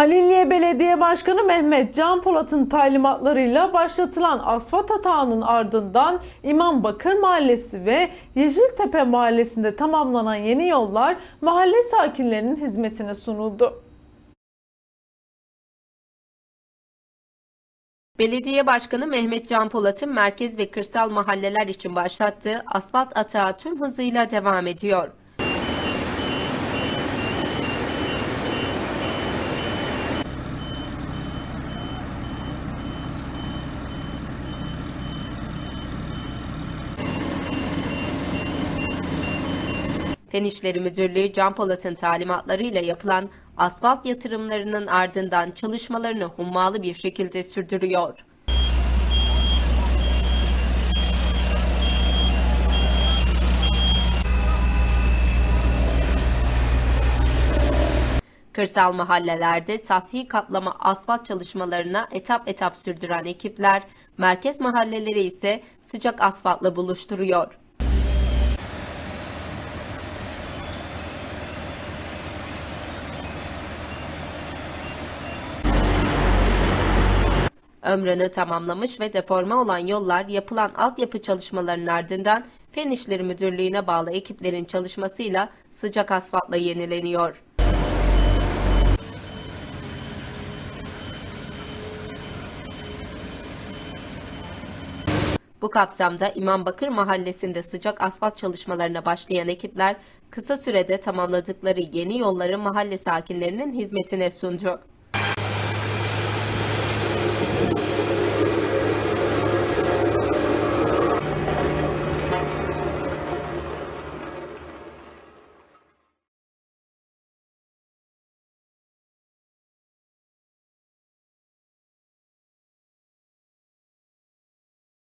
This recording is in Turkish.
Halilliye Belediye Başkanı Mehmet Can Polat'ın talimatlarıyla başlatılan asfalt hatağının ardından İmam Bakır Mahallesi ve Yeşiltepe Mahallesi'nde tamamlanan yeni yollar mahalle sakinlerinin hizmetine sunuldu. Belediye Başkanı Mehmet Can Polat'ın merkez ve kırsal mahalleler için başlattığı asfalt atağı tüm hızıyla devam ediyor. Fen İşleri Müdürlüğü Can Polat'ın talimatlarıyla yapılan asfalt yatırımlarının ardından çalışmalarını hummalı bir şekilde sürdürüyor. Kırsal mahallelerde safhi kaplama asfalt çalışmalarına etap etap sürdüren ekipler, merkez mahalleleri ise sıcak asfaltla buluşturuyor. Ömrünü tamamlamış ve deforme olan yollar yapılan altyapı çalışmalarının ardından Fen İşleri Müdürlüğü'ne bağlı ekiplerin çalışmasıyla sıcak asfaltla yenileniyor. Bu kapsamda İmam Bakır Mahallesi'nde sıcak asfalt çalışmalarına başlayan ekipler kısa sürede tamamladıkları yeni yolları mahalle sakinlerinin hizmetine sundu.